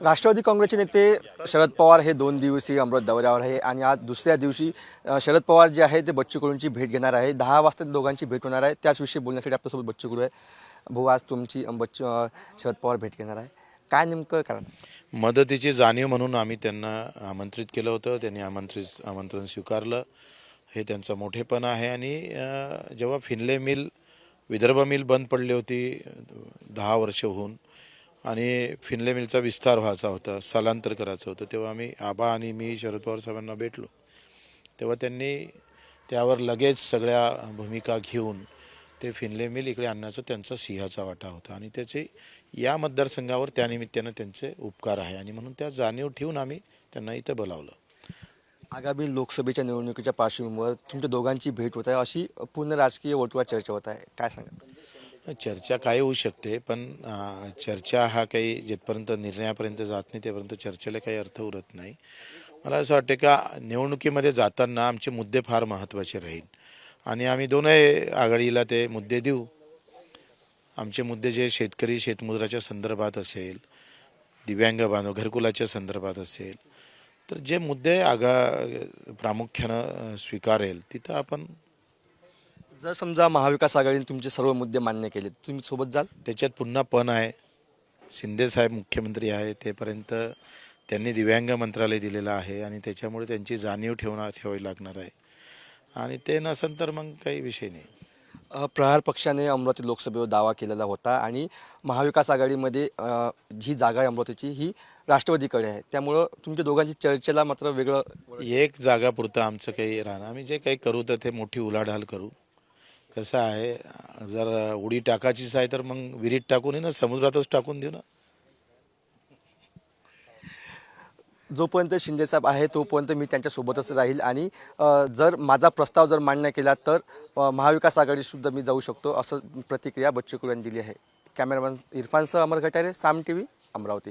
राष्ट्रवादी काँग्रेसचे नेते शरद पवार हे दोन दिवसीय अमृत दौऱ्यावर आहे आणि आज दुसऱ्या दिवशी शरद पवार जे आहे ते बच्चू कडूंची भेट घेणार आहे. दहा वाजता दोघांची भेट होणार आहे. त्याचविषयी बोलण्यासाठी आपल्यासोबत बच्चू कडू आहे. भाऊ आज तुमची बच्चू शरद पवार भेट घेणार आहे. काय नेमकं कारण? मदतीची जाणीव म्हणून आम्ही त्यांना आमंत्रित केलं होतं. त्यांनी आमंत्रित आमंत्रण स्वीकारलं. हे त्यांचं मोठेपण आहे. आणि जेव्हा फिनले मिल विदर्भ मिल बंद पडली होती दहा वर्ष होऊन आणि फिनले मिलचा विस्तार व्हायचा होता स्थलांतर करायचं होतं. तेव्हा आम्ही आबा आणि मी शरद पवार साहेबांना भेटलो. तेव्हा त्यांनी त्यावर लगेच सगळ्या भूमिका घेऊन ते फिनले मिल इकडे आणण्याचा त्यांचा सिंहाचा वाटा होता. आणि त्याचे या मतदारसंघावर त्यानिमित्तानं त्यांचे उपकार आहे. आणि म्हणून त्या जाणीव ठेवून आम्ही त्यांना इथं बोलावलं. आगामी लोकसभेच्या निवडणुकीच्या पार्श्वभूमीवर तुमच्या दोघांची भेट होत आहे. अशी पूर्ण राजकीय वर्तुळात चर्चा होत आहे. काय सांगा चर्चा काय होऊ शकते पण चर्चा हा काही जिथपर्यंत निर्णयापर्यंत जात नाही तेपर्यंत चर्चेला काही अर्थ उरत नाही. मला असं वाटतं का निवडणुकीमध्ये जाताना आमचे मुद्दे फार महत्त्वाचे राहील. आणि आम्ही दोनही आघाडीला ते मुद्दे देऊ. आमचे मुद्दे जे शेतकरी शेतमुद्राच्या संदर्भात असेल दिव्यांग बांधव घरकुलाच्या संदर्भात असेल तर जे मुद्दे आगा प्रामुख्यानं स्वीकारेल तिथं आपण जर समजा महाविकास आघाडीने तुमचे सर्व मुद्दे मान्य केले तुम्ही सोबत जाल? त्याच्यात पुन्हा पण आहे. शिंदे साहेब मुख्यमंत्री आहे तेपर्यंत त्यांनी दिव्यांग मंत्रालय दिलेलं आहे आणि त्याच्यामुळे त्यांची जाणीव ठेवणार ठेवावी लागणार आहे. आणि ते नसेल तर मग काही विषय नाही. प्रहार पक्षाने अमरावती लोकसभेवर दावा केलेला होता आणि महाविकास आघाडीमध्ये जी जागा आहे अमरावतीची ही राष्ट्रवादीकडे आहे. त्यामुळं तुमच्या दोघांची चर्चेला मात्र वेगळं एक जागा पुरतं आमचं काही राहणार आम्ही जे काही करू तर ते मोठी उलाढाल करू. कसं आहे जर उडी टाकायचीच आहे तर मग विहिरीत टाकून ना समुद्रातच टाकून देऊ ना. जोपर्यंत शिंदेसाहेब आहे तोपर्यंत मी त्यांच्यासोबतच राहील आणि जर माझा प्रस्ताव जर मान्य केला तर महाविकास आघाडीसुद्धा मी जाऊ शकतो असं प्रतिक्रिया बच्चू कडू यांनी दिली आहे. कॅमेरामॅन इरफानसह अमर घटारे साम टी व्ही अमरावती.